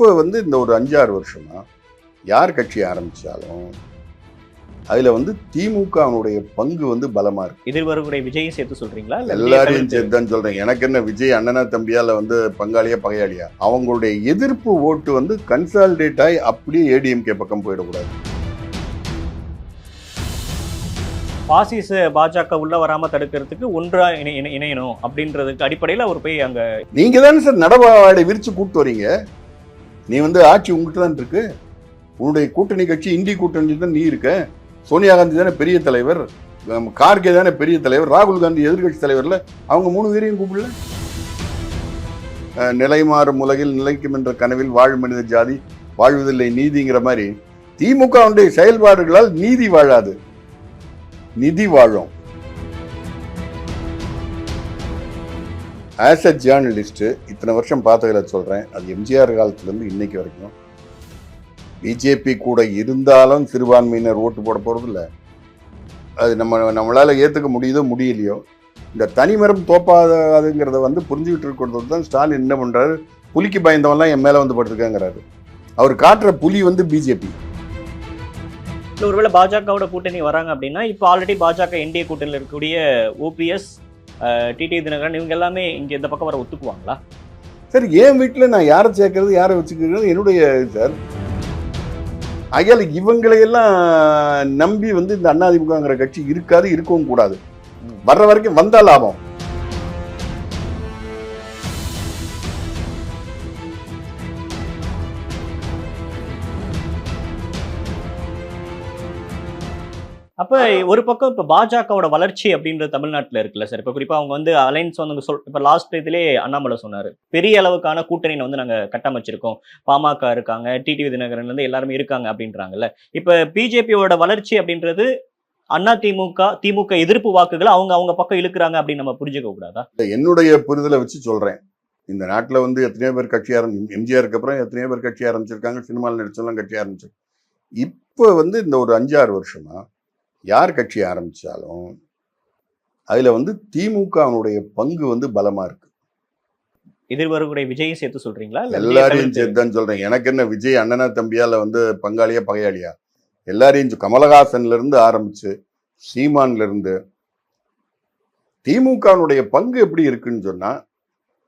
இப்போ வந்து இந்த ஒரு அஞ்சாறு வருஷமா யார் கட்சி ஆரம்பிச்சாலும் அதுல வந்து திமுகவினுடைய பங்கு வந்து பலமா இருக்கு. எதிர்வரக்கூடிய விஜயும் சேர்த்து சொல்றீங்களா? இல்ல எல்லாரையும் விஜய் சேர்த்து தான் சொல்றேன். எனக்கு என்ன விஜய் அண்ணனா தம்பியால வந்து பங்காளியா பகையாளியா? அவங்களுடைய எதிர்ப்பு ஓட்டு வந்து கன்சாலிடேட் ஆகி அப்படியே ஏடிஎம்கே பக்கம் போயிடக்கூடாது. பாசிச பாஜக உள்ள வராம தடுக்கிறதுக்கு ஒன்றா இணை- இணை- இணையணும் அப்படின்றதுக்கு அடிப்படையில அவர் போய் அங்க நீங்க தானே சார் நடவாடை விரிச்சு கூப்பிட்டு வரீங்க? நீ வந்து ஆட்சி உங்ககிட்ட தான் இருக்கு. உன்னுடைய கூட்டணி கட்சி இந்தி கூட்டணி தான் நீ இருக்க. சோனியா காந்தி தானே பெரிய தலைவர். கார்கே தானே பெரிய தலைவர். ராகுல் காந்தி எதிர்கட்சி தலைவரில் அவங்க மூணு பேரையும் கூப்பிடல. நிலைமாறும் உலகில் நிலைக்கும் என்ற கனவில் வாழ் மனித ஜாதி வாழ்வதில்லை நீதிங்கிற மாதிரி திமுகவுடைய செயல்பாடுகளால் நீதி வாழாது. நிதி வாழும். ஆஸ் அ ஜேர்னலிஸ்ட்டு இத்தனை வருஷம் பார்த்ததில் சொல்கிறேன் அது எம்ஜிஆர் காலத்துலேருந்து இன்னைக்கு வரைக்கும். பிஜேபி கூட இருந்தாலும் சிறுபான்மையினர் ஓட்டு போட போகிறதில்ல அது நம்ம நம்மளால் ஏற்றுக்க முடியுதோ முடியலையோ இந்த தனிமரம் தோப்பாதுங்கிறத வந்து புரிஞ்சுக்கிட்டு இருக்கிறது தான் ஸ்டாலின் என்ன பண்ணுறாரு புலிக்கு பயந்தவன்லாம் என் மேலே வந்து படுத்துருக்காங்கிறாரு. அவர் காட்டுற புலி வந்து பிஜேபி ஒருவேளை பாஜகவோட கூட்டணி வராங்க அப்படின்னா இப்போ ஆல்ரெடி பாஜக என்டிஏ கூட்டணியில் இருக்கக்கூடிய ஓபிஎஸ் டிடி தினகரன் இவங்க எல்லாமே இங்கே இந்த பக்கம் வர ஒத்துக்குவாங்களா? சார் என் வீட்டில் நான் யாரை சேர்க்கறது யாரை வச்சுக்கிறது என்னுடைய இது சார். ஆகையால் இவங்களையெல்லாம் நம்பி வந்து இந்த அண்ணாதிமுகங்கிற கட்சி இருக்காது இருக்கவும் கூடாது. வர்ற வரைக்கும் வந்தால் லாபம். அப்ப ஒரு பக்கம் இப்ப பாஜகவோட வளர்ச்சி அப்படின்றது தமிழ்நாட்டுல இருக்குல்ல சார்? இப்ப குறிப்பா அவங்க வந்து அலைன்ஸ் வந்து சொல் இப்ப லாஸ்ட் இதுலயே அண்ணாமலை சொன்னாரு. பெரிய அளவுக்கான கூட்டணியை வந்து நாங்க கட்டமைச்சிருக்கோம். பாமக இருக்காங்க டிடிவி தினகரன்ல இருந்து எல்லாருமே இருக்காங்க அப்படின்றாங்கல்ல. இப்ப பிஜேபியோட வளர்ச்சி அப்படின்றது அண்ணா திமுக திமுக எதிர்ப்பு வாக்குகளை அவங்க அவங்க பக்கம் இழுக்கிறாங்க அப்படின்னு நம்ம புரிஞ்சுக்க கூடாதா? என்னுடைய புரிதலை வச்சு சொல்றேன். இந்த நாட்டில் வந்து எத்தனையோ பேர் கட்சி ஆரம்பி எம்ஜிஆருக்கு அப்புறம் எத்தனையோ பேர் கட்சி ஆரம்பிச்சிருக்காங்க சினிமாவில் நடிச்செல்லாம் கட்சி ஆரம்பிச்சு இப்போ வந்து இந்த ஒரு அஞ்சாறு வருஷமா யார் கட்சி ஆரம்பிச்சாலும் அதுல வந்து திமுகவினுடைய பங்கு வந்து பலமா இருக்கு. எதிர்வரக்கூடிய விஜயும் சேர்த்து சொல்றீங்களா? எல்லாரையும் விஜய் சேர்த்து தான் சொல்றேன். எனக்கு என்ன விஜய் அண்ணனா தம்பியால வந்து பங்காளியா பகையாளியா? எல்லாரையும் கமலஹாசன்ல இருந்து ஆரம்பிச்சு சீமான்ல இருந்து திமுகவினுடைய பங்கு எப்படி இருக்குன்னு சொன்னா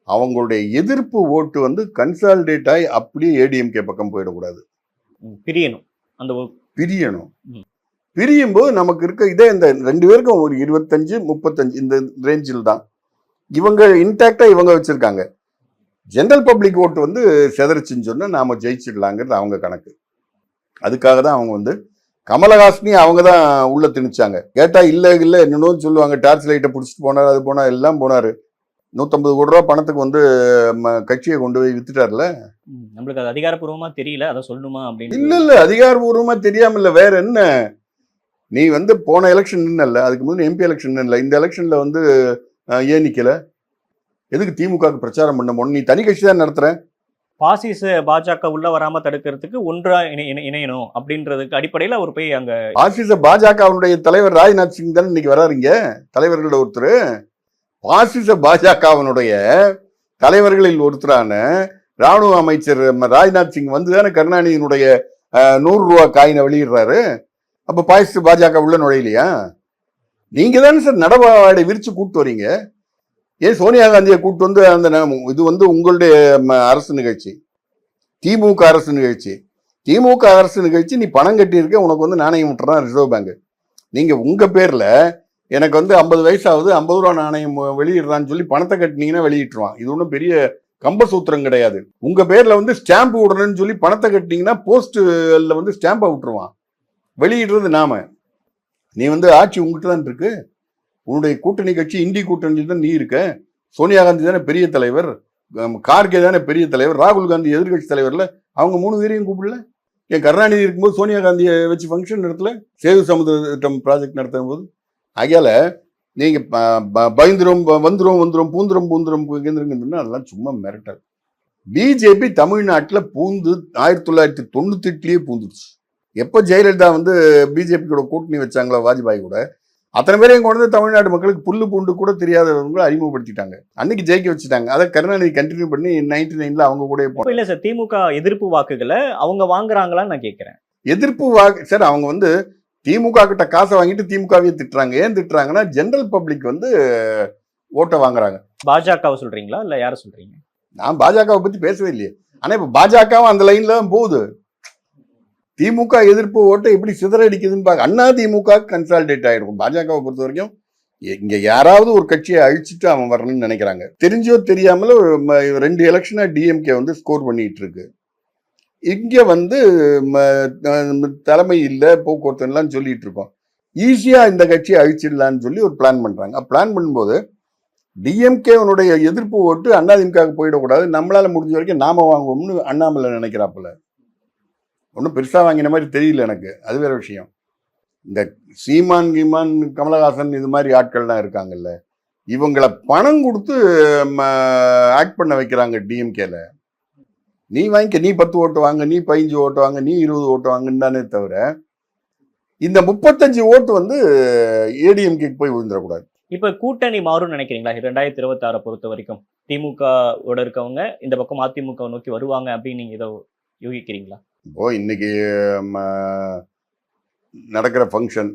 அவங்களுடைய எதிர்ப்பு ஓட்டு வந்து கன்சாலிடேட் ஆகி அப்படியே ஏடிஎம்கே பக்கம் போயிடக்கூடாது. பிரியணும். அந்த பிரியணும். பிரியும் போது நமக்கு இருக்க இதே இந்த ரெண்டு பேருக்கும் ஒரு இருபத்தஞ்சு முப்பத்தஞ்சு இந்த ரேஞ்சில் தான். இவங்க இன்டாக்டா இவங்க வச்சிருக்காங்க. ஜெனரல் பப்ளிக் ஓட்டு வந்து செதறிச்சுன்னு சொன்னா நாம ஜெயிச்சிடலாங்கிறது அவங்க கணக்கு. அதுக்காக தான் அவங்க வந்து கமலஹாசனி அவங்க தான் உள்ள திணிச்சாங்க. கேட்டா இல்ல இல்ல என்னன்னு சொல்லுவாங்க. டார்ச் லைட்டை பிடிச்சிட்டு போனார் அது போனா எல்லாம் போனாரு. நூத்தம்பது கோடி ரூபா பணத்துக்கு வந்து கட்சியை கொண்டு போய் வித்துட்டார்ல? நம்மளுக்கு அது அதிகாரப்பூர்வமா தெரியல. அதை சொல்லணுமா அப்படின்னு இல்ல இல்ல அதிகாரபூர்வமா தெரியாம இல்ல. வேற என்ன? நீ வந்து போன எலெக்ஷன் நின்னல அதுக்கு முன்னாடி எம்பி எலெக்ஷன் நின்னல இந்த எலெக்ஷன்ல வந்து ஏன் நிக்கல? எதுக்கு திமுகவுக்கு பிரச்சாரம் பண்ண போன நீ தனி கட்சி தான் நடத்துற? பாசிச பாஜக உள்ள வராம தடுக்கிறதுக்கு ஒன்றா இணை- இணை- இணையணும் அப்படின்றதுக்கு அடிப்படையில அவர் போய் அங்க பாசிச பாஜகவுடைய தலைவர் ராஜ்நாத் சிங் தானே இன்னைக்கு வராருங்க தலைவர்களோட ஒருத்தர். பாசிச பாஜகவினுடைய தலைவர்களில் ஒருத்தரான ராணுவ அமைச்சர் ராஜ்நாத் சிங் வந்து தானே கருணாநிதியினுடைய நூறு ரூபா காயினை வெளியிடுறாரு. அப்ப பாசிச பாஜக உள்ள நுழையிலையா? நீங்க தானே சார் நடவாடை விரிச்சு கூப்பிட்டு வரீங்க. ஏன் சோனியா காந்தியை கூப்பிட்டு வந்து அந்த இது வந்து உங்களுடைய ம, அரசு நிகழ்ச்சி. திமுக அரசு நிகழ்ச்சி. திமுக அரசு நிகழ்ச்சி நீ பணம் கட்டியிருக்க உனக்கு வந்து நாணயம் விட்டுறான் ரிசர்வ் பேங்க். நீங்க உங்க பேர்ல எனக்கு வந்து ஐம்பது வயசாகுது ஐம்பது ரூபா நாணயம் வெளியிடுறான்னு சொல்லி பணத்தை கட்டினீங்கன்னா வெளியிட்டுருவான். இது ஒன்றும் பெரிய கம்ப சூத்திரம் கிடையாது. உங்க பேர்ல வந்து ஸ்டாம்ப் விடுறேன்னு சொல்லி பணத்தை கட்டினீங்கன்னா போஸ்ட்ல வந்து ஸ்டாம்பை விட்டுருவான். வெளியிடுறது நாம. நீ வந்து ஆட்சி உங்ககிட்ட தான் இருக்கு. உன்னுடைய கூட்டணி கட்சி இந்தி கூட்டணி தான் நீ இருக்க. சோனியா காந்தி தானே பெரிய தலைவர். கார்கே தானே பெரிய தலைவர். ராகுல் காந்தி எதிர்கட்சி தலைவர்ல அவங்க மூணு பேரையும் கூப்பிடல. என் கருணாநிதி இருக்கும்போது சோனியா காந்தியை வச்சு ஃபங்க்ஷன் நடத்தல. சேது சமுதிர திட்டம் ப்ராஜெக்ட் நடத்தும் போது. ஆகையால நீங்க ப- ப- பயந்துரும் வந்துரும் வந்துரும் பூந்துரும் பூந்துரும் கேந்திரங்கன்னா அதெல்லாம் சும்மா மிரட்டல். பிஜேபி தமிழ்நாட்டில் பூந்து ஆயிரத்தி தொள்ளாயிரத்தி தொண்ணூத்தி எட்டுலயே பூந்துருச்சு. எப்போ ஜெயலலிதா வந்து பிஜேபியோட கூட்டணி வச்சாங்களோ வாஜ்பாய் கூட அத்தனை பேரையும் கொண்டு வந்து தமிழ்நாடு மக்களுக்கு புல்லு பூண்டு கூட தெரியாதவங்களை அறிமுகப்படுத்திட்டாங்க. அன்னைக்கு ஜெயிக்க வச்சுட்டாங்க. அதை கருணாநிதி கண்டினியூ பண்ணி நைன்டி நைன்ல அவங்க கூட அப்ப இல்ல சார் திமுக எதிர்ப்பு வாக்குகளை அவங்க வாங்குறாங்களான்னு நான் கேக்குறேன் எதிர்ப்பு வாக்கு சார் அவங்க வந்து திமுக கிட்ட காசை வாங்கிட்டு திமுகவையே திட்டுறாங்க. ஏன் திட்டுறாங்கன்னா ஜெனரல் பப்ளிக் வந்து ஓட்டை வாங்குறாங்க. பாஜகவை சொல்றீங்களா இல்ல யார சொல்றீங்க? நான் பாஜகவை பத்தி பேசவே இல்லையே. ஆனா இப்ப பாஜகவும் அந்த லைன்ல தான் போகுது. திமுக எதிர்ப்பு ஓட்டை எப்படி சிதறடிக்குதுன்னு பார்க்க அண்ணா திமுக கன்சால்டேட் ஆகிருக்கும் பாஜகவை பொறுத்த வரைக்கும் இங்க யாராவது ஒரு கட்சியை அழிச்சிட்டு அவன் வரணும்னு நினைக்கிறாங்க. தெரிஞ்சோ தெரியாமல ஒரு ரெண்டு எலெக்ஷனா டிஎம்கே வந்து ஸ்கோர் பண்ணிட்டு இருக்கு இங்க வந்து ம- தலைமை இல்லை போக்குவரத்துலாம் சொல்லிட்டு இருக்கோம். ஈஸியா இந்த கட்சியை அழிச்சிடலான்னு சொல்லி ஒரு பிளான் பண்றாங்க. பிளான் பண்ணும்போது டிஎம்கேவனுடைய எதிர்ப்பு ஓட்டு அண்ணாதிமுக போயிடக்கூடாது. நம்மளால முடிஞ்ச வரைக்கும் நாம வாங்குவோம்னு அண்ணாமலை நினைக்கிறாப்புல. ஒன்றும் பெருசாக வாங்கின மாதிரி தெரியல எனக்கு. அது வேற விஷயம். இந்த சீமான் கீமான் கமலஹாசன் இது மாதிரி ஆட்கள்லாம் இருக்காங்கல்ல இவங்கள பணம் கொடுத்து ஆக்ட் பண்ண வைக்கிறாங்க டிஎம்கேல நீ வாங்கிக்க நீ பத்து ஓட்டு வாங்க நீ பதிஞ்சு ஓட்டு வாங்க நீ இருபது ஓட்டு வாங்கன்னு தானே தவிர இந்த முப்பத்தஞ்சு ஓட்டு வந்து ஏடிஎம்கேக்கு போய் விழுந்துடக்கூடாது. இப்ப கூட்டணி மாறும்னு நினைக்கிறீங்களா? ரெண்டாயிரத்தி இருபத்தி ஆறை பொறுத்த வரைக்கும் திமுக இருக்கவங்க இந்த பக்கம் அதிமுக நோக்கி வருவாங்க அப்படின்னு நீங்க ஏதோ யூகிக்கிறீங்களா? இப்போ இன்னைக்கு நடக்கிற ஃபங்க்ஷன்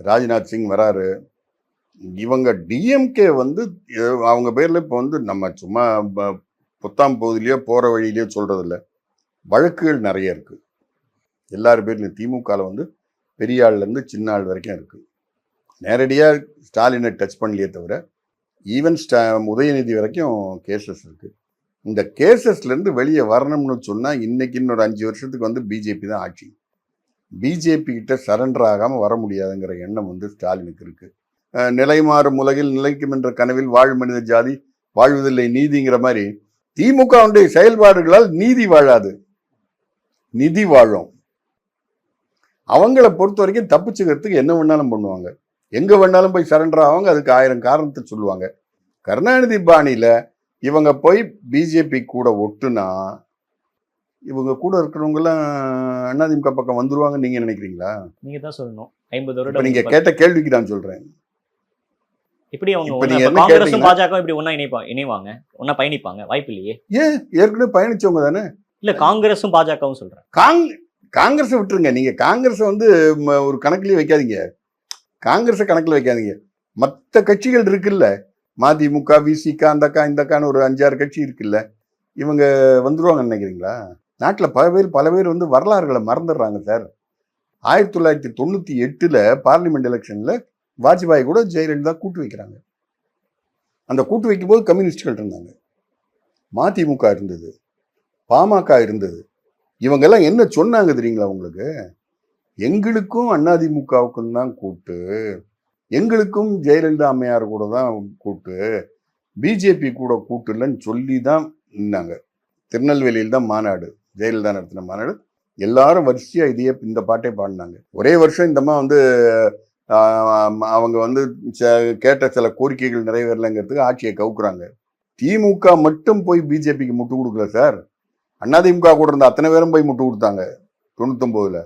ராஜ்நாத் சிங் வராரு. இவங்க டிஎம்கே வந்து அவங்க பேரில் இப்போ வந்து நம்ம சும்மா புத்தாம் பகுதியிலயோ போகிற வழியிலயோ சொல்கிறதில்ல வழக்குகள் நிறைய இருக்குது எல்லார் பேர்லையும் திமுகவில் வந்து பெரிய ஆள்லேருந்து சின்ன ஆள் வரைக்கும் இருக்குது நேரடியாக ஸ்டாலினை டச் பண்ணலையே தவிர ஈவன் ஸ்டா உதயநிதி வரைக்கும் கேசஸ் இருக்குது இந்த கேசஸ்லேருந்து வெளியே வரணும்னு சொன்னால் இன்னைக்கு இன்னொரு அஞ்சு வருஷத்துக்கு வந்து பிஜேபி தான் ஆட்சி. பிஜேபி கிட்ட சரண்டர் ஆகாமல் வர முடியாதுங்கிற எண்ணம் வந்து ஸ்டாலினுக்கு இருக்குது நிலைமாறும் நிலை மாறும் உலகில் நிலைக்கும் என்ற கனவில் வாழ் மனித ஜாதி வாழ்வதில்லை நீதிங்கிற மாதிரி திமுகவுடைய செயல்பாடுகளால் நீதி வாழாது. நிதி வாழும். அவங்கள பொறுத்த வரைக்கும் தப்பிச்சுக்கிறதுக்கு என்ன வேணாலும் பண்ணுவாங்க. எங்கே வேணாலும் போய் சரண்டர் ஆவாங்க அதுக்கு ஆயிரம் காரணத்தை சொல்லுவாங்க. கருணாநிதி பாணியில் இவங்க போய் பிஜேபி கூட ஒட்டுனா இவங்க கூட இருக்கிறவங்க எல்லாம் அதிமுக பக்கம் வந்துருவாங்கன்னு நீங்க நினைக்கிறீங்களா? நீங்க தான் சொல்லணும். ஐம்பது வருடம் நீங்க கேட்ட கேள்விக்கு நான் சொல்றேன். இப்படி அவங்க காங்கிரஸும் பாஜக இப்படி ஒன்னா இணைப்பா இணைவாங்க? ஒன்னா பயணிப்பாங்க? வாய்ப்பு இல்லையே. ஏன்? ஏற்கனவே பயணிச்சவங்க தானே? இல்ல காங்கிரஸும் பாஜகவும் சொல்றேன். காங் காங்கிரஸை விட்டுருங்க. நீங்க காங்கிரஸை வந்து ஒரு கணக்குலயே வைக்காதீங்க. காங்கிரஸை கணக்குல வைக்காதீங்க. மற்ற கட்சிகள் இருக்குல்ல மதிமுக விசிக அந்தக்கா இந்தக்கான்னு ஒரு அஞ்சாறு கட்சி இருக்குல்ல இவங்க வந்துடுவாங்க நினைக்கிறீங்களா? நாட்டில் பல பேர் பல பேர் வந்து வரலாறுகளை மறந்துடுறாங்க சார். ஆயிரத்தி தொள்ளாயிரத்தி தொண்ணூற்றி எட்டில் பார்லிமெண்ட் எலெக்ஷனில் வாஜ்பாய் கூட ஜெயலலிதா கூட்டு வைக்கிறாங்க. அந்த கூட்டு வைக்கும்போது கம்யூனிஸ்டுகள் இருந்தாங்க. மதிமுக இருந்தது பாமக இருந்தது. இவங்கெல்லாம் என்ன சொன்னாங்க தெரியுங்களா உங்களுக்கு? எங்களுக்கும் அதிமுகவுக்கும் தான் கூட்டு. எங்களுக்கும் ஜெயலலிதா அம்மையார் கூட தான் கூட்டு. பிஜேபி கூட கூட்டு இல்லைன்னு சொல்லி தான் நின்னாங்க. திருநெல்வேலியில் தான் மாநாடு ஜெயலலிதா நடத்தின மாநாடு. எல்லாரும் வரிசையாக இதையே இந்த பாட்டே பாடினாங்க. ஒரே வருஷம் இந்தம்மா வந்து அவங்க வந்து ச- கேட்ட சில கோரிக்கைகள் நிறைவேறலைங்கிறதுக்கு ஆட்சியை கவுக்குறாங்க. திமுக மட்டும் போய் பிஜேபிக்கு முட்டு கொடுக்கல சார். அதிமுக கூட இருந்த அத்தனை பேரும் போய் முட்டு கொடுத்தாங்க தொண்ணூத்தொன்பதுல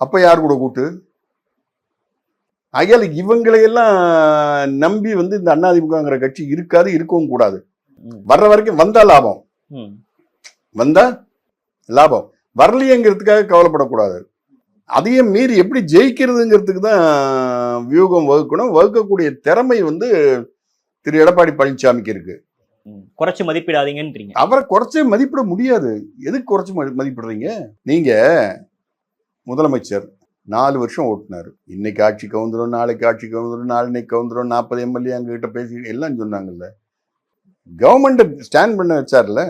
அப்போ யார் கூட கூட்டு? ஆகையால இவங்களையெல்லாம் நம்பி வந்து இந்த அதிமுகங்கிற கட்சி இருக்காது இருக்கவும் கூடாது. வர்ற வரைக்கும் வந்தா லாபம். வந்தா லாபம். வரலையேங்கிறதுக்காக கவலைப்படக்கூடாது. அதையும் மீறி எப்படி ஜெயிக்கிறதுங்கிறதுக்கு தான் வியூகம் வகுக்கணும். வகுக்கக்கூடிய திறமை வந்து திரு. எடப்பாடி பழனிசாமிக்கு இருக்கு. குறைச்சு மதிப்பிடாதீங்கன்றீங்க. அவரை குறைச்சே மதிப்பிட முடியாது. எதுக்கு குறைச்சு மதி- மதிப்பிடுறீங்க? நீங்க முதலமைச்சர் நாலு வருஷம் ஓட்டினார். இன்னைக்கு ஆட்சி கவுந்துரும் நாளைக்கு ஆட்சி கவுந்துரும் நாளைக்கு கவுந்துரும் நாற்பது எம்எல்ஏ அங்ககிட்ட பேசி எல்லாம் சொன்னாங்கல்ல. கவர்மெண்ட்டை ஸ்டாண்ட் பண்ண வச்சார்ல.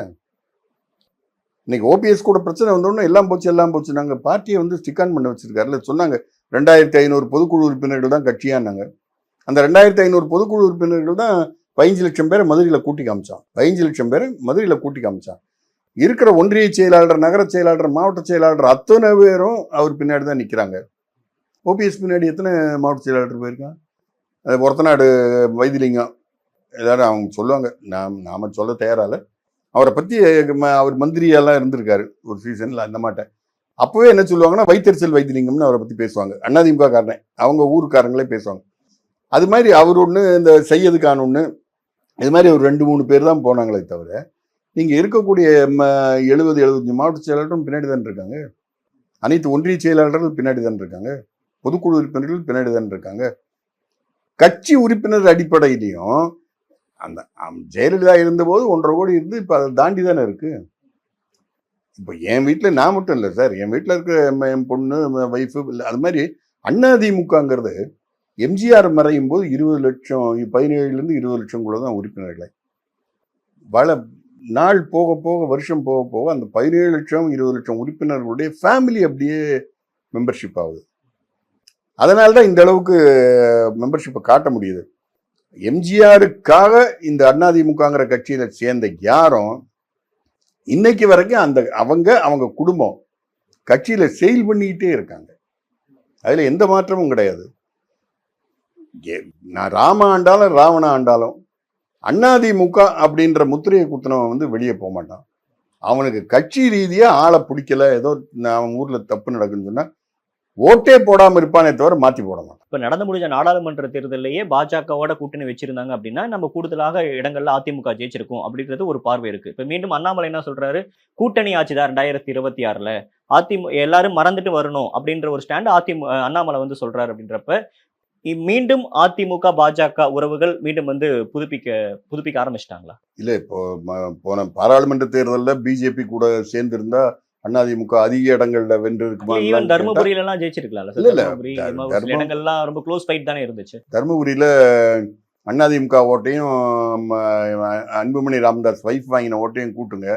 இன்னைக்கு ஓபிஎஸ் கூட பிரச்சனை வந்தோடனே எல்லாம் போச்சு எல்லாம் போச்சு. நாங்கள் பார்ட்டியை வந்து ஸ்டிக் ஆன் பண்ண வச்சிருக்காருல. சொன்னாங்க ரெண்டாயிரத்தி ஐநூறு பொதுக்குழு உறுப்பினர்கள் தான் கட்சியானாங்க அந்த ரெண்டாயிரத்தி ஐநூறு பொதுக்குழு உறுப்பினர்கள் தான் பதினஞ்சு லட்சம் பேரை மதுரையில் கூட்டி காமிச்சான். பதினஞ்சு லட்சம் பேரை மதுரையில் கூட்டி காமிச்சான். இருக்கிற ஒன்றிய செயலாளர் நகர செயலாளர் மாவட்ட செயலாளர் அத்தனை பேரும் அவர் பின்னாடி தான் நிற்கிறாங்க ஓபிஎஸ் பின்னாடி எத்தனை மாவட்ட செயலாளர் போயிருக்கான் அது ஒருத்தநாடு வைத்திலிங்கம். எல்லாரும் அவங்க சொல்லுவாங்க நாம் நாம சொல்ல தயாரால அவரை பற்றி ம- அவர் மந்திரியெல்லாம் இருந்திருக்காரு ஒரு சீசனில் அந்த மாட்டேன் அப்போவே என்ன சொல்லுவாங்கன்னா வைத்தறிச்சல் வைத்திலிங்கம்னு அவரை பற்றி பேசுவாங்க. அண்ணாதிமுக காரனே அவங்க ஊருக்காரங்களே பேசுவாங்க. அது மாதிரி அவர் ஒன்று இந்த செய்யதுக்கான ஒன்று இது மாதிரி ஒரு ரெண்டு மூணு பேர் தான் போனாங்களே தவிர நீங்கள் இருக்கக்கூடிய எழுபது எழுபத்தஞ்சு மாவட்ட செயலாளரும் பின்னாடி தான் இருக்காங்க. அனைத்து ஒன்றிய செயலாளர்கள் பின்னாடி தான் இருக்காங்க. பொதுக்குழு உறுப்பினர்கள் பின்னாடி தான் இருக்காங்க. கட்சி உறுப்பினர் அடிப்படையிலையும் அந்த ஜெயலலிதா இருந்தபோது ஒன்றரை கோடி இருந்து இப்போ அதை தாண்டி தானே இருக்குது இப்போ என் வீட்டில் நான் மட்டும் இல்லை சார். என் வீட்டில் இருக்க என் பொண்ணு ஒய்ஃபு இல்லை அது மாதிரி அதிமுகங்கிறது எம்ஜிஆர் மறையும் போது இருபது லட்சம் பதினேழுலேருந்து இருபது லட்சம் தான் உறுப்பினர்களை. வள நாள் போக போக வருஷம் போக போக அந்த பதினேழு லட்சம் இருபது லட்சம் உறுப்பினர்களுடைய ஃபேமிலி அப்படியே மெம்பர்ஷிப் ஆகுது. அதனால தான் இந்த அளவுக்கு மெம்பர்ஷிப்பை காட்ட முடியுது. எம்ஜிஆருக்காக இந்த அதிமுகங்கிற கட்சியில் சேர்ந்த யாரும் இன்னைக்கு வரைக்கும் அந்த அவங்க அவங்க குடும்பம் கட்சியில் செயல் பண்ணிக்கிட்டே இருக்காங்க. அதில் எந்த மாற்றமும் கிடையாது. ஏ- நான் ராம ஆண்டாலும் ராவண ஆண்டாலும் அதிமுக அப்படின்ற முத்திரையை குத்துனவன் வந்து வெளியே போக மாட்டான். அவனுக்கு கட்சி ரீதியாக ஆளை பிடிக்கல. ஏதோ அவன் ஊரில் தப்பு நடக்குன்னு சொன்னால் ஓட்டே போடாமல் இருப்பானே தவிர மாற்றி போட மாட்டான். இப்போ நடந்து முடிஞ்ச நாடாளுமன்ற தேர்தலையே பாஜகவோட கூட்டணி வச்சிருந்தாங்க அப்படின்னா நம்ம கூடுதலாக இடங்கள்ல அதிமுக ஜெயிச்சிருக்கும் அப்படின்றது ஒரு பார்வை இருக்கு. இப்போ மீண்டும் அண்ணாமலை என்ன சொல்றாரு? கூட்டணி ஆட்சிதான் ரெண்டாயிரத்தி இருபத்தி ஆறில். அதிமு எல்லாரும் மறந்துட்டு வரணும் அப்படின்ற ஒரு ஸ்டாண்ட் அதிமு அண்ணாமலை வந்து சொல்றாரு அப்படின்றப்ப மீண்டும் அதிமுக பாஜக உறவுகள் மீண்டும் வந்து புதுப்பிக்க புதுப்பிக்க ஆரம்பிச்சிட்டாங்களா? இல்ல இப்போ போன பாராளுமன்ற தேர்தலில் பிஜேபி கூட சேர்ந்திருந்தா அதிமுக அதிக இடங்கள்ல வென்றிருக்குமா ஈவன் தர்மபுரியில எல்லாம் இல்ல, இல்ல. இடங்கள்லாம் ரொம்ப க்ளோஸ் ஃபைட் தானே இருந்துச்சு. தருமபுரியில அதிமுக ஓட்டையும் அன்புமணி ராமதாஸ் வைஃப் வாங்கின ஓட்டையும் கூட்டுங்க.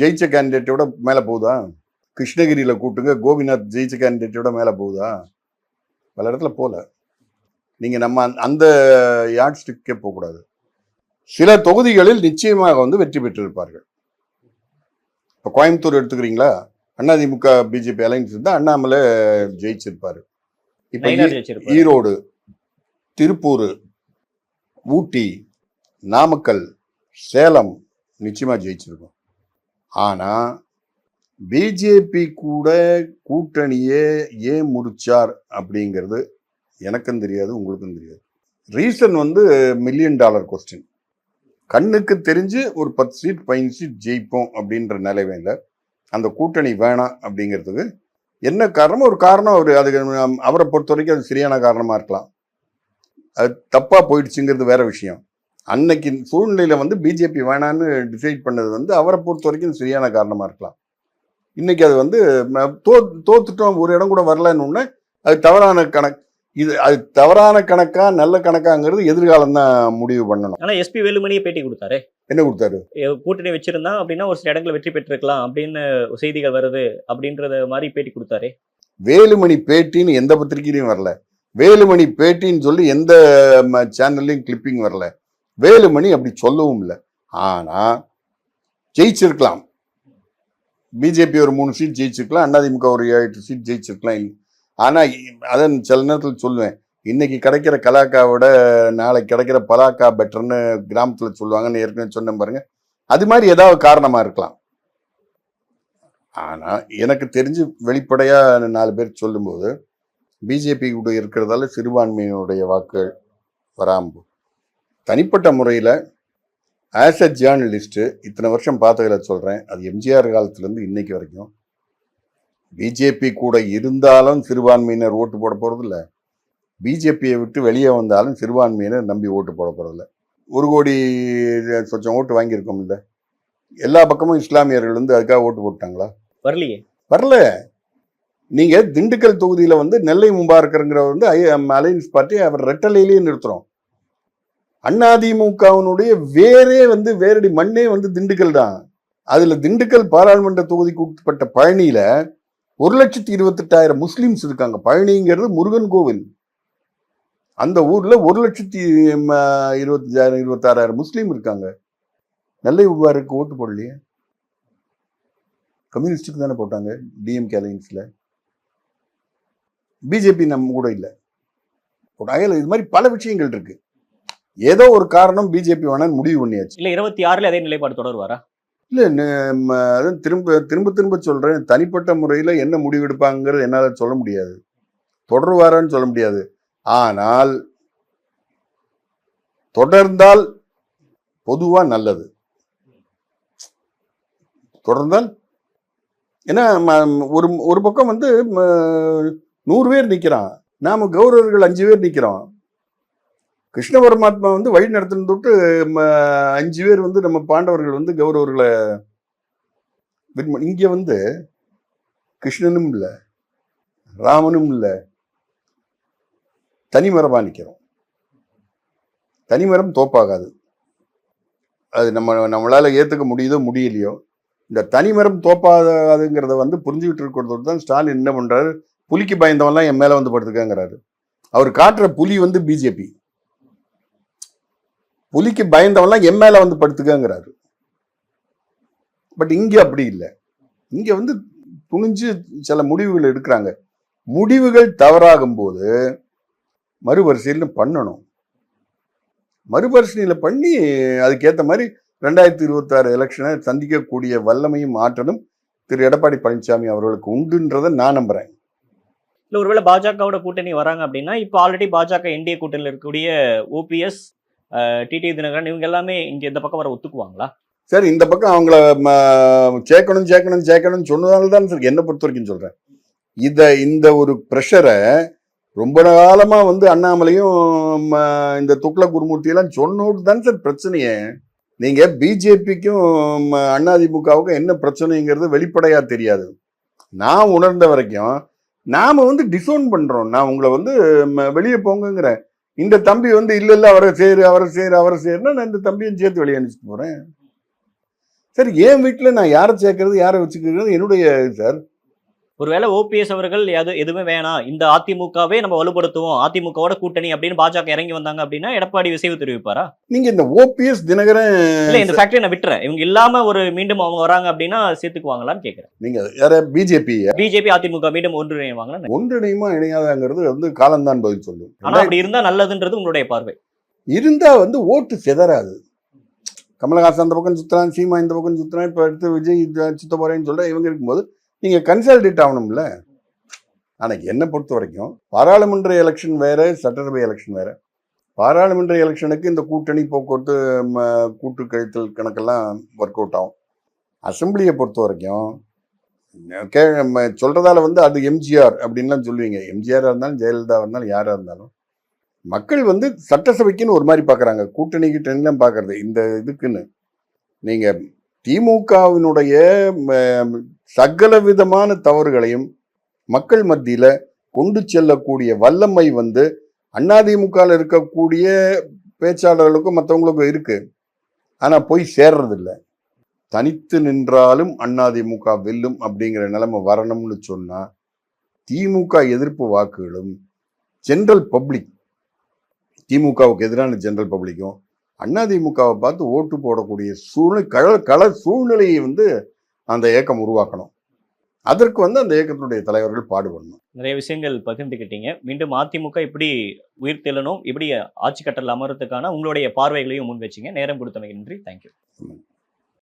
ஜெயிச்ச கேண்டிடேட்டோட மேல போகுதா? கிருஷ்ணகிரியில கூட்டுங்க. கோபிநாத் ஜெயிச்ச கேண்டிடேட்டோட மேல போகுதா? பல இடத்துல போல. நீங்க நம்ம அந்த- யார்ட் ஸ்டிக்கே போகக்கூடாது. சில தொகுதிகளில் நிச்சயமாக வந்து வெற்றி பெற்றிருப்பார்கள். இப்போ கோயம்புத்தூர் எடுத்துக்கிறீங்களா? அதிமுக பிஜேபி அலைன்ஸ் இருந்தா அண்ணாமலை ஜெயிச்சிருப்பாரு. இப்போ ஈரோடு திருப்பூர் ஊட்டி நாமக்கல் சேலம் நிச்சயமா ஜெயிச்சிருக்கும். ஆனா பிஜேபி கூட கூட்டணியே ஏன் முறிச்சார் அப்படிங்கிறது எனக்கும் தெரியாது உங்களுக்கும் தெரியாது. ரீசன் வந்து மில்லியன் டாலர் கொஸ்டின் கண்ணுக்கு தெரிஞ்சு ஒரு பத்து சீட் பதினஞ்சு சீட் ஜெயிப்போம் அப்படின்ற நிலைமையில் அந்த கூட்டணி வேணாம் அப்படிங்கிறதுக்கு என்ன காரணம் ஒரு காரணம் அவர் அதுக்கு அவரை பொறுத்த வரைக்கும் அது சரியான காரணமாக இருக்கலாம். அது தப்பாக போயிடுச்சுங்கிறது வேற விஷயம். அன்னைக்கு சூழ்நிலையில் வந்து பிஜேபி வேணான்னு டிசைட் பண்ணது வந்து அவரை பொறுத்த வரைக்கும் சரியான காரணமாக இருக்கலாம். இன்னைக்கு அது வந்து தோ தோத்துட்டோம் ஒரு இடம் கூட வரலன்னு அது தவறான கணக்கு. இது அது தவறான கணக்கா நல்ல கணக்காங்கிறது எதிர்காலம் தான் முடிவு பண்ணணும். ஆனா எஸ்பி வேலுமணியே பேட்டி கொடுத்தாரு. என்ன கொடுத்தாரு? கூட்டணி வச்சிருந்தா அப்படின்னா ஒரு சில இடங்களை வெற்றி பெற்றிருக்கலாம் அப்படின்னு செய்திகள் வருது அப்படின்றத மாதிரி பேட்டி கொடுத்தாரு. வேலுமணி பேட்டின்னு எந்த பத்திரிகையிலையும் வரல. வேலுமணி பேட்டின்னு சொல்லி எந்த சேனல்லையும் கிளிப்பிங் வரல. வேலுமணி அப்படி சொல்லவும் இல்லை. ஆனா ஜெயிச்சிருக்கலாம். பிஜேபி ஒரு மூணு சீட் ஜெயிச்சிருக்கலாம். அதிமுக ஒரு ஏழு எட்டு சீட் ஜெயிச்சிருக்கலாம். இல்ல. ஆனால் அதான் சில நேரத்தில் சொல்லுவேன் இன்னைக்கு கிடைக்கிற கலாக்காவோட நாளைக்கு கிடைக்கிற பலாக்கா பெட்டர்னு கிராமத்தில் சொல்லுவாங்கன்னு ஏற்கனவே சொன்னேன் பாருங்க. அது மாதிரி ஏதாவது காரணமாக இருக்கலாம். ஆனால் எனக்கு தெரிஞ்சு வெளிப்படையாக நாலு பேர் சொல்லும்போது பிஜேபி கூட இருக்கிறதால சிறுபான்மையினுடைய வாக்குகள் வராம தனிப்பட்ட முறையில் ஆஸ் அ ஜேர்னலிஸ்ட்டு இத்தனை வருஷம் பார்த்ததில் சொல்கிறேன் அது எம்ஜிஆர் காலத்துலேருந்து இன்னைக்கு வரைக்கும் பிஜேபி கூட இருந்தாலும் சிறுபான்மையினர் ஓட்டு போட போகிறதில்ல பிஜேபியை விட்டு வெளியே வந்தாலும் சிறுபான்மையினர் நம்பி ஓட்டு போட போகிறதில்ல ஒரு கோடி சொச்சம் ஓட்டு வாங்கியிருக்கோம் இல்லை எல்லா பக்கமும் இஸ்லாமியர்கள் வந்து அதுக்காக ஓட்டு போட்டாங்களா? வரலையே. வரல. நீங்க திண்டுக்கல் தொகுதியில வந்து நெல்லை முபாரக்கருங்கிறவர் வந்து அலையன்ஸ் பார்ட்டி அவர் ரெட்டலையிலேயே நிறுத்துறோம். அதிமுகவினுடைய வேரே வந்து வேரடி மண்ணே வந்து திண்டுக்கல் தான். அதுல திண்டுக்கல் பாராளுமன்ற தொகுதிக்கு உட்பட்ட பழனியில ஒரு லட்சத்தி இருபத்தெட்டாயிரம் முஸ்லீம்ஸ் இருக்காங்க. பழனிங்கிறது முருகன் கோவில். அந்த ஊரில் ஒரு லட்சத்தி இருபத்தஞ்சாயிரம் இருபத்தாறாயிரம் முஸ்லீம் இருக்காங்க. நெல்லை முபாரக்கு ஓட்டு போடலையே? கம்யூனிஸ்டுக்கு தானே போட்டாங்க டிஎம்கே அலையன்ஸ்ல. பிஜேபி நம்ம கூட இல்லை. போட்டாங்க. இது மாதிரி பல விஷயங்கள் இருக்கு. ஏதோ ஒரு காரணம் பிஜேபி வேணான்னு முடிவு பண்ணியாச்சு. இல்லை இருபத்தி ஆறில் அதே நிலைப்பாடு தொடருவாரா? இல்லை அதான் திரும்ப திரும்ப திரும்ப சொல்கிறேன் தனிப்பட்ட முறையில் என்ன முடிவெடுப்பாங்கிறது என்னால் சொல்ல முடியாது. தொடருவாரான்னு சொல்ல முடியாது. ஆனால் தொடர்ந்தால் பொதுவாக நல்லது. தொடர்ந்தால் ஏன்னா ம- ஒரு ஒரு பக்கம் வந்து நூறு பேர் நிற்கிறான் நாம் கௌரவர்கள் அஞ்சு பேர் நிற்கிறோம் கிருஷ்ண பரமாத்மா வந்து வழி நடத்தின தொட்டு ம, அஞ்சு பேர் வந்து நம்ம பாண்டவர்கள் வந்து கௌரவர்களை வின் இங்க வந்து கிருஷ்ணனும் இல்லை ராமனும் இல்லை தனிமரமாக நிற்கிறோம் தனிமரம் தோப்பாகாது. அது நம்ம நம்மளால் ஏற்றுக்க முடியுதோ முடியலையோ இந்த தனிமரம் தோப்பாகாதுங்கிறத வந்து புரிஞ்சுக்கிட்டு இருக்கிறது தான் ஸ்டாலின் என்ன பண்ணுறாரு புலிக்கு பயந்தவன்லாம் என் மேலே வந்து படுத்துக்கங்கிறாரு அவர் காட்டுற புலி வந்து பிஜேபி. புலிக்கு பயந்தவன்லாம் என் மேலே வந்து படுத்துக்கங்கிறாரு. பட் இங்கே அப்படி இல்லை. இங்கே வந்து துணிஞ்சு சில முடிவுகள் எடுக்கிறாங்க. முடிவுகள் தவறாகும் போது மறுபரிசீலனை பண்ணணும். மறுபரிசீலனை பண்ணி அதுக்கேற்ற மாதிரி ரெண்டாயிரத்தி இருபத்தாறு எலெக்ஷனை சந்திக்கக்கூடிய வல்லமையும் ஆற்றலும் திரு. எடப்பாடி பழனிசாமி அவர்களுக்கு உண்டுன்றதை நான் நம்புறேன். இல்லை ஒருவேளை பாஜகவோட கூட்டணி வராங்க அப்படின்னா இப்போ ஆல்ரெடி பாஜக என்டிஏ கூட்டணியில் இருக்கக்கூடிய ஓபிஎஸ் டிடி தினகரன் இவங்க எல்லாமே இங்க இந்த பக்கம் வர ஒத்துக்குவாங்களா? சார் இந்த பக்கம் அவங்கள ம, சேர்க்கணும் சேர்க்கணும் சேர்க்கணும்னு சொன்னதால தான் சார் என்னை பொறுத்த வரைக்கும் சொல்றேன். இத இந்த ஒரு ப்ரெஷரை ரொம்ப காலமா வந்து அண்ணாமலையும் ம, இந்த துக்ளக் குருமூர்த்தியெல்லாம் சொன்னோட்டு சொன்னோடு தான் சார் பிரச்சனையே. நீங்க பிஜேபிக்கும் அதிமுகவுக்கும் என்ன பிரச்சனைங்கிறது வெளிப்படையா தெரியாது. நான் உணர்ந்த வரைக்கும் நாம வந்து டிசோன் பண்றோம். நான் உங்களை வந்து ம, வெளியே போங்கங்கிறேன். இந்த தம்பி வந்து இல்லை இல்லை அவரை சேரு அவரை சேரு அவரை சேருன்னா நான் இந்த தம்பியும் சேர்த்து வெளியே அனுப்பிச்சிட்டு போகிறேன் சரி என் வீட்டில் நான் யாரை சேர்க்கறது யாரை வச்சுக்கிறது என்னுடைய இது சார் ஒருவேளை ஓபிஎஸ் அவர்கள் எது எதுவுமே வேணாம் இந்த அதிமுகவே நம்ம வலுப்படுத்துவோம் அதிமுகவோட கூட்டணி அப்படின்னு பாஜக இறங்கி வந்தாங்க அப்படின்னா எடப்பாடி விசைவு தெரிவிப்பாரா? நீங்க இந்த ஓபிஎஸ் தினகரன் இல்ல இந்த ஃபேக்டரி நான் விட்டுறேன். இவங்க இல்லாம ஒரு மீண்டும் அவங்க வராங்க அப்படின்னா சேர்த்துக்குவாங்களான்னு கேக்குறேன். நீங்க யார பிஜேபி பிஜேபி அதிமுக மீண்டும் ஒன்றிணைவாங்களா ஒன்றிணையுமா இணையாதாங்கிறது வந்து காலம்தான் பதில் சொல்லும். ஆனா அப்படி இருந்தா நல்லதுன்றது உங்களுடைய பார்வை. இருந்தா வந்து ஓட்டு சிதறாது. கமலஹாசன் அந்த பக்கம் சுத்துறான் சீமா இந்த பக்கம் சுத்துறான் இப்ப அடுத்து விஜய் சுத்த போறேன்னு சொல்ற இவங்க இருக்கும்போது நீங்கள் கன்சல்டேட் ஆகணும்ல. ஆனால் என்னை பொறுத்த வரைக்கும் பாராளுமன்ற எலெக்ஷன் வேறு சட்டசபை எலெக்ஷன் வேறு. பாராளுமன்ற எலெக்ஷனுக்கு இந்த கூட்டணி போக்குவரத்து ம, கூட்டு கழித்தல் கணக்கெல்லாம் ஒர்க் அவுட் ஆகும். அசம்பிளியை பொறுத்த வரைக்கும் கே சொல்கிறதால வந்து அது எம்ஜிஆர் அப்படின்லாம் சொல்லுவீங்க. எம்ஜிஆராக இருந்தாலும் ஜெயலலிதா இருந்தாலும் யாராக இருந்தாலும். மக்கள் வந்து சட்டசபைக்குன்னு ஒரு மாதிரி பார்க்குறாங்க கூட்டணி கிட்டலாம் பார்க்கறது இந்த இதுக்குன்னு. நீங்கள் திமுகவினுடைய சகல விதமான தவறுகளையும் மக்கள் மத்தியில் கொண்டு செல்லக்கூடிய வல்லமை வந்து அதிமுகவில் இருக்கக்கூடிய பேச்சாளர்களுக்கும் மற்றவங்களுக்கும் இருக்குது ஆனால் போய் சேர்றது தனித்து நின்றாலும் அதிமுக வெல்லும் அப்படிங்கிற நிலைமை வரணும்னு சொன்னால் திமுக எதிர்ப்பு வாக்குகளும் ஜென்ரல் பப்ளிக் திமுகவுக்கு எதிரான ஜென்ரல் பப்ளிக்கும் அதிமுகவை பார்த்து ஓட்டு போடக்கூடிய சூழ்நிலை கழ கள சூழ்நிலையை வந்து அந்த இயக்கம் உருவாக்கணும். அதற்கு வந்து அந்த இயக்கத்தினுடைய தலைவர்கள் பாடுபடணும். நிறைய விஷயங்கள் பகிர்ந்துக்கிட்டீங்க மீண்டும் அதிமுக இப்படி உயிர் தெள்ளணும் இப்படி ஆட்சி கட்டல் அமர்றதுக்கான உங்களுடைய பார்வைகளையும் முன் வச்சீங்க. நேரம் கொடுத்தமைக்கு நன்றி. தேங்க்யூ